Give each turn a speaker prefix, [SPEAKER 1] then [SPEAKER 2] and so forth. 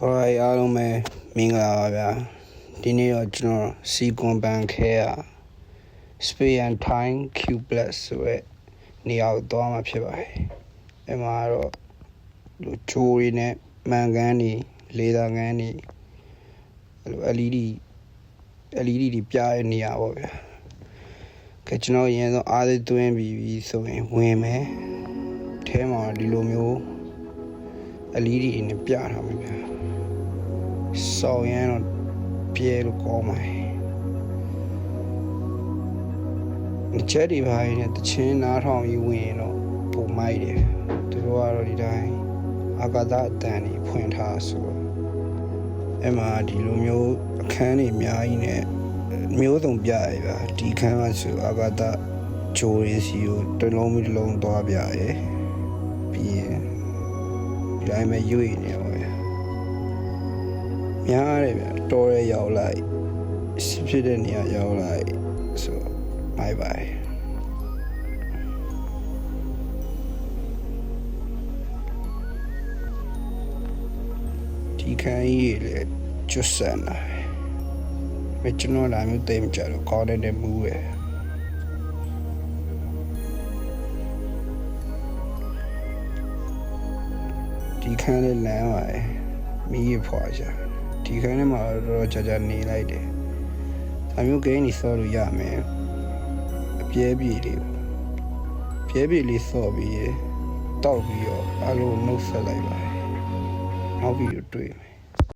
[SPEAKER 1] ဘာသာရေးအားလုံးပဲမင်္ဂလာပါဗျာဒီနေ့တော့ကျွန်တော်စီကွန်ဘန်ခဲရ Space and Time Q+ ဆိုရဲနေရာကိုသွားမှာဖြစ်ပါတယ်အဲ့မှာတော့လူချိုးတွေနဲ့မှန်ကန်တွေလေသာကန်တွေအဲ့လို LED LED တွေပြတဲ့နေရာပေါ့ဗျာကဲကျွန်တော်ရင်ဆုံးအားသေးသွင်းပြီးပြီဆိုရင်ဝင်မယ်အဲမှာဒီလိုမျိုး LED တွေနဲ့ပြထားမှာဗျာ စောင်းရမ်းတော့ပြဲလို့ကောင်းပါတယ်ဒီချက်ဒီပိုင်းနဲ့တချင်းနားထောင်ပြီးဝင်ရင်တော့ပုံမိုက်တယ်သူတို့ကတော့ဒီတိုင်းအာကာသအတန်ကြီးဖွင့်ထားဆိုတော့အဲ့မှာဒီလိုမျိုးအခန်းတွေအများကြီးနဲ့မျိုးစုံပြရပါဒီခန်းကဆိုအာကာသဂျိုးရေးစီကိုတစ်လုံးပြီးတစ်လုံးသွားပြရဲပြီးရင်ဒီတိုင်းပဲရွေ့နေပါပဲ များတယ်ဗျတော်ရဲရောက်လိုက်ဖြစ်တဲ့နေရာရောက်လိုက်ဆိုဘိုင်ဘိုင်ဒီခိုင်းကြီးလေကျွတ်ဆန်လာမကျွန်တော်လာမျိုးတိမ်ကြတော့ကောင်းတဲ့မူးရဲ့ ဒီခန်းလေးလမ်းပါလေမိရဖွာကြဒီခန်းထဲမှာတော့ကြာကြာနေလိုက်တယ်ဒါမျိုးဂိမ်းကြီးဆော့လို့ရမယ်အပြဲပြေလေးပြဲပြေလေးဆော့ပြီးတောက်ပြီးတော့အလုံးနှုတ်ဆက်လိုက်ပါတယ်နောက်ဗီဒီယိုတွေ့မယ်